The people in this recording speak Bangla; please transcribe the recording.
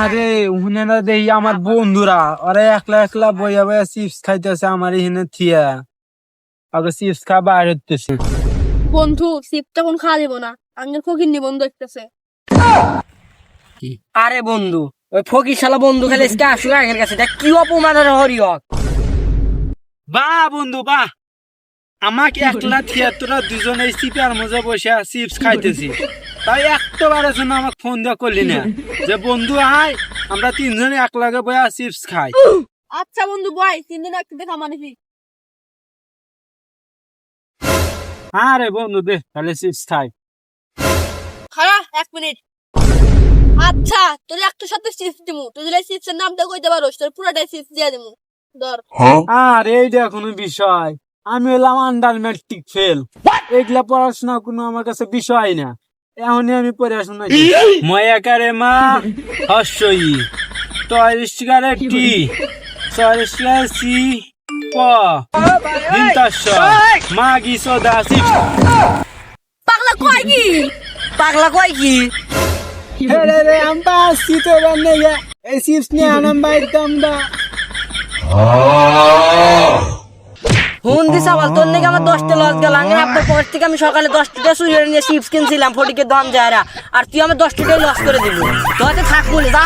আরে উহনে না দেখি আমার বন্ধুরা। ওরা একলা একলা বইয়া বইয়া চিপস খাইতেছে আমার এখানে থিয়া। আগে চিপস খা বাইর হতেছে বন্ধু কোন খাওয়া দেবো না। আঙ্গের ফকির বন্ধু দেখতেছে। আরে বন্ধু ওই ফকির শালা বন্ধু খালি ইসকে আসুক আগের কাছে। দেখ কি অপমানের বন্ধু বা। আমাকে একলা থিয়া তোরা দুজনে চিপার মজা বসে চিপস খাইতেছি। তাই একটাবারের জন্য আমাকে ফোন দেওয়া করলি না। যে বন্ধু আয় আমরা তিনজনে একলাগে বইয়া চিপস খাই। আচ্ছা বন্ধু বয় তিন দিন একটু দেখা মানিবি আরে বন্ধু দে তাহলে চিপস খাই। খারা এক মিনিট। আচ্ছা তোর একটু সাথে চিপস দিমু। তুই যদি চিপসের নামটা কইতে পারোস তোর পুরোটাই চিপস দিয়ে দিমু। ধর। আর এইটা কোনো বিষয়। আমি হলাম আন্ডার ম্যাট্রিক ফেল এগুলা পড়াশোনা কোনো আমার কাছে বিষয় না। এখনই আমি পরে পড়াশোনা ময়াকারে মা হস্যই। তরিষ্কারে টি সরিষ্কারে সি প। দিনতাস্য মা গিস দাসি পাগলা কয় কি পাগলা কয় কি রে রে আম্পা সিতো বান্নে এই চিপস নিয়ে আনাম বাইতাম দা। হুন দিস বল তোর নাকি আমার দশটা লস গেল আমি আপনার পর থেকে আমি সকালে দশটা চুরি নিয়ে চিপস কিনছিলাম ফটিকে দাম যায় আর তুই আমার দশ লস করে দিলি। তোকে থাক বলে যা।